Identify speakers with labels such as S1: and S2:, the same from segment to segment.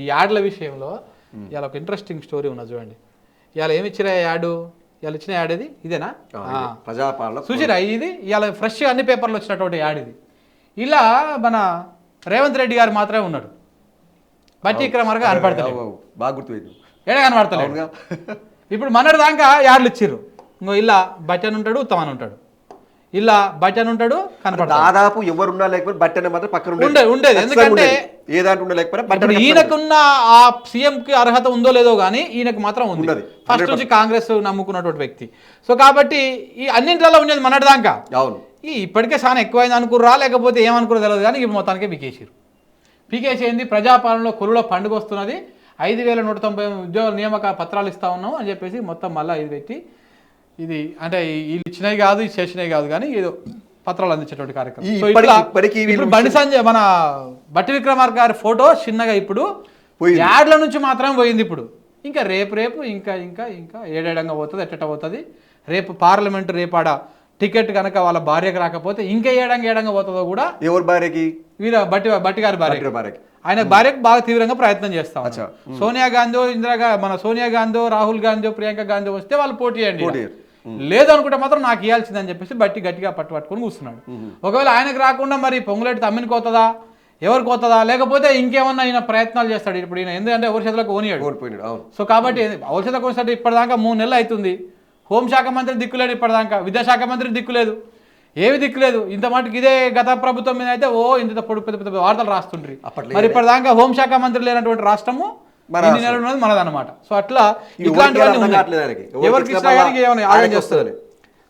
S1: ఈ యాడ్ల విషయంలో ఇవాళ ఒక ఇంట్రెస్టింగ్ స్టోరీ ఉన్నది చూడండి. ఇవాళ ఏమి ఇచ్చిన యాడ్? ఇవాళ ఇచ్చిన యాడ్ ఇది ఇదేనా?
S2: ప్రజాపాలన
S1: చూసిరా ఇది ఇవాళ ఫ్రెష్ అన్ని పేపర్లు వచ్చినటువంటి యాడ్ ఇది. ఇలా మన రేవంత్ రెడ్డి గారు మాత్రమే ఉన్నాడు. బట్టి
S2: అవు, అవు. బాగా గుర్తుపోయింది.
S1: ఏడ కనపడతలేడు
S2: అవునుగా.
S1: ఇప్పుడు మనడు దాకా యాడ్లు ఇచ్చిర్రు. ఇంకో ఇలా బట్టి అని ఉంటాడు ఉత్తమని ఉంటాడు. ఇలా బట్టి అని ఉంటాడు కనపడతాడు.
S2: దాదాపు ఎవరు ఉన్నా లేకపోతే బట్టనే మాత్రం పక్కన.
S1: ఉండే- ఉండేది. ఎందుకంటే.
S2: ఏ దాంట్లో బట్టనే
S1: ఈయనకున్న ఆ సీఎం కి అర్హత ఉందో లేదో కానీ ఈయనకు మాత్రం ఉంది. ఫస్ట్ నుంచి కాంగ్రెస్ నమ్ముకున్నటువంటి వ్యక్తి. సో కాబట్టి ఈ అన్నింటిలో ఉండేది మనటి దాకా
S2: అవును.
S1: ఈ ఇప్పటికే చాలా ఎక్కువైంది అనుకుర్రా లేకపోతే ఏమనుకురో తెలియదు కానీ ఇప్పుడు మొత్తానికి పీకేసారు పీకేసి ఏంది? ప్రజాపాలనలో కొలులో పండుగ వస్తున్నది. ఐదు వేల నూట తొంభై ఉద్యోగ నియామక పత్రాలు ఇస్తా ఉన్నాం అని చెప్పేసి మొత్తం మళ్ళీ ఇది పెట్టి ఇది అంటే వీళ్ళు ఇచ్చినవి కాదు ఇది చేసినవి కాదు కానీ ఏదో పత్రాలు అందించేటువంటి కార్యక్రమం.
S2: వీళ్ళు
S1: బండి సంజయ్ మన బట్టి విక్రమార్క గారి ఫోటో చిన్నగా ఇప్పుడు. యాడ్ల నుంచి మాత్రమే పోయింది ఇప్పుడు. ఇంకా రేపు రేపు ఇంకా ఇంకా ఇంకా ఏడేడంగా పోతుంది ఎట్టట పోతుంది. రేపు పార్లమెంట్ రేపాడ టికెట్ కనుక వాళ్ళ భార్యకు రాకపోతే ఇంకా ఏడంగా ఏడంగా పోతుందో కూడా
S2: ఎవరు భార్యకి?
S1: వీర బట్టి బట్టి గారి భార్య
S2: భార్యకి.
S1: ఆయన భార్యకు బాగా తీవ్రంగా ప్రయత్నం చేస్తాం. సోనియా గాంధీ ఇందిరా మన సోనియా గాంధీ రాహుల్ గాంధీ ప్రియాంక గాంధీ వస్తే వాళ్ళు పోటీ చేయండి
S2: పోటీ
S1: ఇక. లేదు అనుకుంటే మాత్రం నాకు ఇవ్వాల్సిందని చెప్పేసి బట్టి గట్టిగా పట్టు పట్టుకొని కూర్చున్నాడు. ఒకవేళ ఆయనకు రాకుండా మరి పొంగులేటి తమ్మిని కోతదా? ఎవరు కోతదా? లేకపోతే ఇంకేమన్నా ఈయన ప్రయత్నాలు చేస్తాడు. ఇప్పుడు ఈయన ఎందుకంటే ఎవరి చేతులకు ఓనియాడు.
S2: ఓడిపోయినాడు అవును.
S1: సో కాబట్టి ఔషధ కోసటి ఇప్పటిదాకా మూడు నెలలు అవుతుంది. హోంశాఖ మంత్రి దిక్కులేడు ఇప్పటిదాకా. విద్యాశాఖ మంత్రి దిక్కులేదు ఏమి దిక్కులేదు ఇంత మటుకు ఇదే గత ప్రభుత్వం మీద అయితే ఓ ఇంత పొడి పెద్ద పెద్ద వార్తలు రాస్తుండ్రి.
S2: అప్పట్లో
S1: మరి ఇప్పటిదాకా హోంశాఖ మంత్రి లేనటువంటి రాష్ట్రము ఇన్ని నెలలు ఉన్నది మనదన్నమాట. సో అట్లా ఇట్లాంటివన్నీ
S2: ఎవరికి
S1: ఇచ్చినా కానీ ఏమైనా ఆగం చేస్తుంది.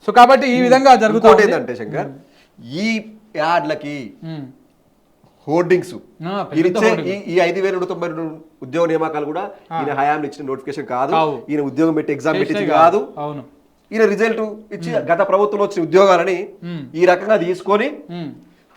S1: సో కాబట్టి ఈ విధంగా జరుగుతుంది
S2: ఏంటంటే శంకర్ ఈ యాడ్లకి హోర్డింగ్స్. ఈ- ఐదు వేల నూట తొంభై రెండు ఉద్యోగ నియామకాలు కూడా ఈయన హయాంలో ఇచ్చిన నోటిఫికేషన్ కాదు. ఈయన ఉద్యోగం పెట్టి ఎగ్జామ్ పెట్టింది కాదు.
S1: అవును.
S2: ఈయన రిజల్ట్ ఇచ్చి గత ప్రభుత్వంలో వచ్చిన ఉద్యోగాలని. ఈ రకంగా తీసుకొని.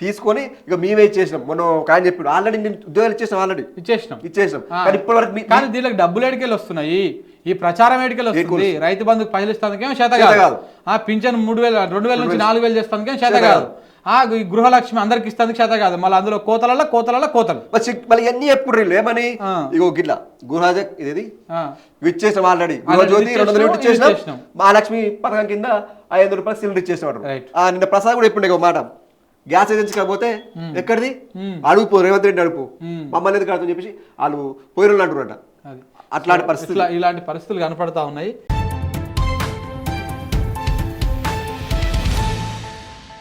S2: తీసుకొని ఇక మేమే ఇచ్చేసినాం మొన్న ఒక ఆయన చెప్పాడు ఆల్రెడీ నేను ఉద్యోగాలు ఇచ్చేసినాం ఆల్రెడీ
S1: ఇచ్చేసినాం. ఆ.
S2: కానీ ఇప్పటివరకు మీ-
S1: కానీ దీనికి డబ్బులు ఎడికెళ్ళి వస్తున్నాయి. ఈ ప్రచారం ఎడికెళ్ళి వస్తుంది. రైతు బంధుకు పైసలు ఇస్తానికేమో చేత
S2: చేత
S1: కాదు
S2: కాదు.
S1: ఆ పింఛన్ మూడు వేల రెండు వేల నుంచి నాలుగు వేలు చేస్తానికేమో చేత
S2: చేత
S1: కాదు. ఆ గృహలక్ష్మి అందరికి ఇస్తానికి చేత కాదు. మళ్ళీ అందులో కోతలలో కోతలలో కోతలు.
S2: చిక్- మళ్ళీ ఇవన్నీ ఎప్పుడు రీళ్ళు ఏమని. ఇగో గిట్లా గృహరాజ ఇదేది?
S1: ఆ,
S2: ఇచ్చేసాం ఆల్రెడీ గృహజ్యోతి రెండు వందల
S1: ఇచ్చేసినాం.
S2: మహాలక్ష్మి పథకం కింద ఐదు రూపాయలు సిలిండర్ ఇచ్చేసినాడు. ఆ నిన్న ప్రసాద్ కూడా ఇప్పుడు మాట. గ్యాస్ ఏజెన్సీ కాకపోతే ఎక్కడిది? అడుగు రేవంత్ రెడ్డి అడుపు
S1: మ్మ్.
S2: మమ్మల్ని ఎందుకు అడుగుతుందని చెప్పేసి వాళ్ళు పోయిన
S1: అది.
S2: అట్లాంటి పరిస్థితి
S1: ఇట్లా ఇలాంటి పరిస్థితులు కనపడతా ఉన్నాయి.